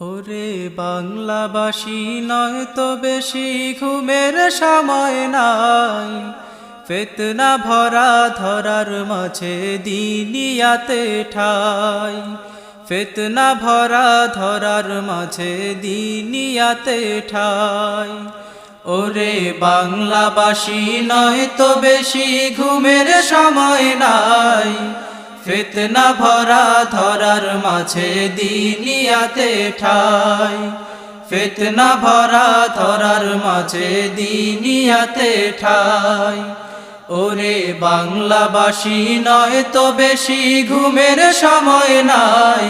ওরে বাংলাবাসী, নয় তো বেশি ঘুমের সময় নাই। ফেতনা ভরা ধরার মাঝে দিনিয়াতে ঠাই। ফেতনা ভরা ধরার মাঝে দিনিয়াতে ঠাই। ওরে বাংলাবাসী, নয় তো বেশি ঘুমের সময় নাই। ফেতনা ভরা ধরার মাঝে দিনিয়াতে ঠাই। ফেতনা ভরা ধরার মাঝে দিনিয়াতে ঠাই। ওরে বাংলাবাসী, নয় তো বেশি ঘুমের সময় নাই।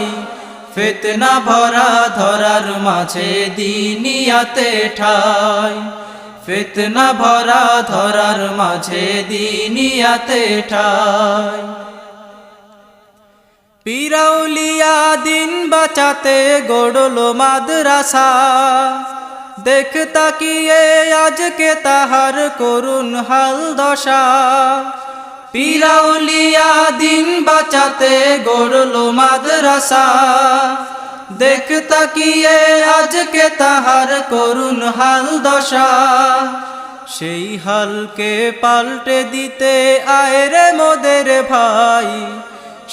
ফেতনা ভরা ধরার মাঝে দিনিয়াতে ঠাই। ফেতনা ভরা ধরার মাঝে দিনিয়াতে ঠাই। পিরাউলিয়া দিন বাঁচাতে গড়লো মাদ্রাসা। দেখ তাকিয়ে আজকে তাহার করুণ হাল দশা। পিরাউলিয়া দিন বাঁচাতে গড়লো মাদ্রাসা। দেখ তাকিয়ে আজকে তাহার করুণ হাল দশা। সেই হালকে পাল্টে দিতে আয় রে মোদের ভাই।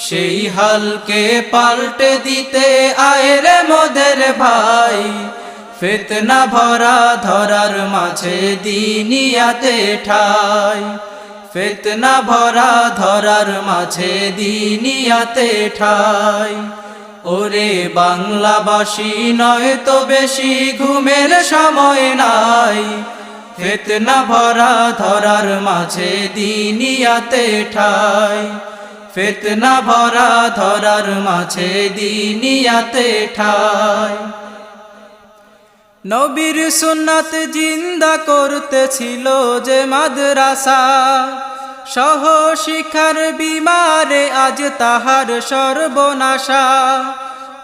সেই হালকে পাল্টে দিতে আয় রে মোদের ভাই। ফেতনা ভরা ধরার মাঝে দিনিয়াতে ঠাই। ফেতনা ভরা ধরার মাঝে দিনিয়াতে ঠাই। ওরে বাংলাবাসী, নয় তো বেশি ঘুমের সময় নাই। ফেতনা ভরা ধরার মাঝে দিনিয়াতে ঠাই। ফেতনা ভরা ধরার মাঝে দিনিয়াতে ঠাই নবীর সুন্নাত জিন্দা করতেছিল যে মাদ্রাসা। সহ শিখার বিমারে আজ তাহার সর্বনাশা।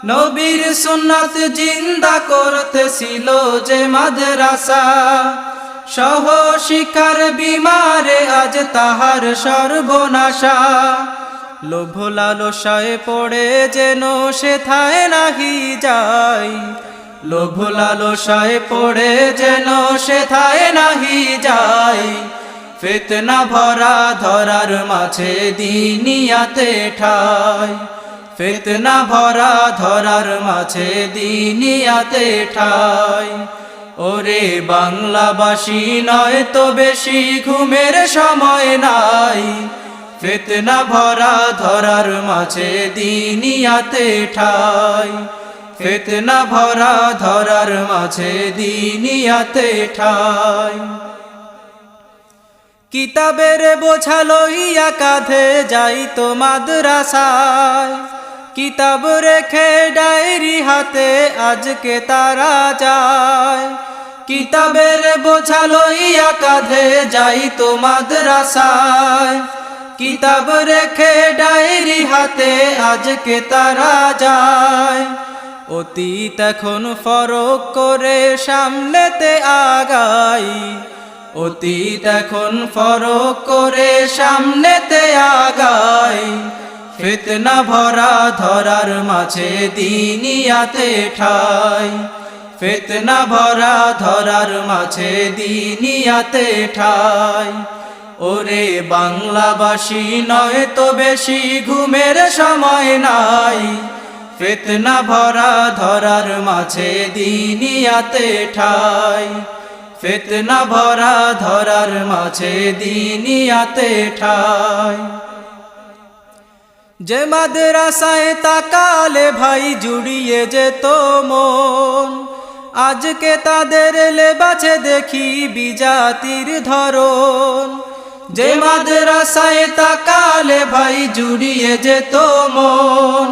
নবীর সুন্নাত জিন্দা করতেছিল যে মাদ্রাসা। সহ শিখার বিমারে আজ তাহার সর্বনাশা। লোভ লালসায় পড়ে যেন সে থায় নাহি যায়। লোভ লালসায় পড়ে যেন সে থায় নাহি যায়। ফেতনা ভরা ধরার মাঝে দিনিয়াতে ঠাই ফেতনা ভরা ধরার মাঝে দিনিয়াতে ঠাই ওরে বাংলাবাসী নয় তো বেশি ঘুমের সময় নাই। ফেতনা ভরা ধরার মাঝে দিনিয়াতে ঠাই। ফেতনা ভরা ধরার মাঝে দিনিয়াতে ঠাই। কিতাবের বোঝা লইয়া কাঁধে যাই তো মাদ্রাসায়। কিতাব রেখে ডায়েরি হাতে আজকে তারা যায়। কিতাবের বোঝা লইয়া কাঁধে যাই তো মাদ্রাসায়। কিতাব রেখে ডায়েরি হাতে আজকে তারা যায়। অতীত এখন ফরক করে সামনেতে আগাই। অতীত এখন ফরক করে সামনেতে আগাই। ফেতনা ভরা ধরার মাঝে দিনিয়াতে ঠাই। ফেতনা ভরা ধরার মাঝে দিনিয়াতে ঠাই। ওরে বাংলাবাসী, নয় তো বেশি ঘুমের সময় নাই। ফেতনা ভরা ধরার মাঝে দিনিয়াতে ঠাই। ফেতনা ভরা ধরার মাঝে দিনিয়াতে ঠাই। যে মাদ্রাসায় তাকালে ভাই জুড়িয়ে যেত মন, আজকে তাদের লেবাছে দেখি বিজাতির ধরন। যে মাদ্রাসায় তাকালে ভাই জুড়িয়ে যেত মন।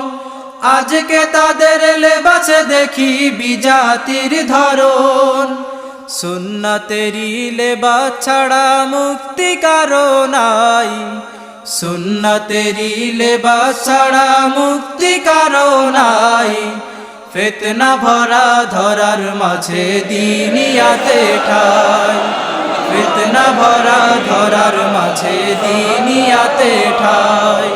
আজকে তাদের লেবাছে দেখি বিজাতির ধরন। সুন্নাতেরি লেবাস ছাড়া মুক্তি কারও নাই। সুন্নতেরি লেবাস ছাড়া মুক্তি নাই। ফেতনা ভরা ধরার মাঝে দিনিয়াতে ঠাই। ফিতনা ভরা ধরার মাঝে দিনিয়াতে ঠাই।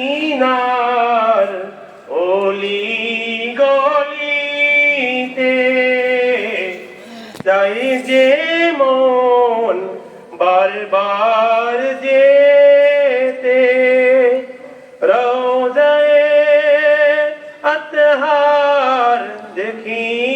মদিনার ওলি গলিতে যে মন বারবার যেতে வாழ்க்கை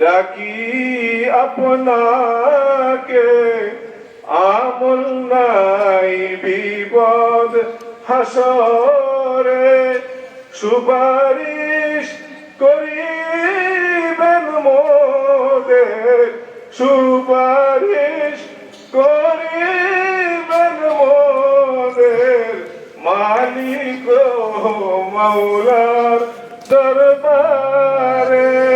ডাকি আপনাকে, আমল নাই বিপদ হাসরে। সুপারিশ করিবেন মোদের, সুপারিশ করিবেন মোদের। মালিক ও মাওলার দরবারে।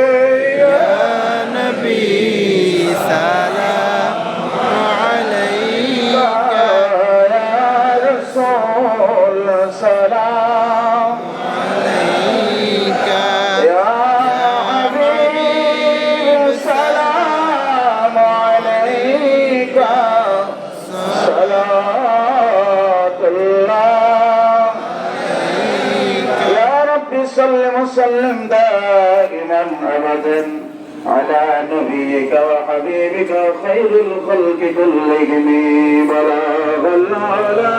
صل وسلم دائما أبدا على نبيك وحبيبك خير الخلق كلهم. بلاغ العلا.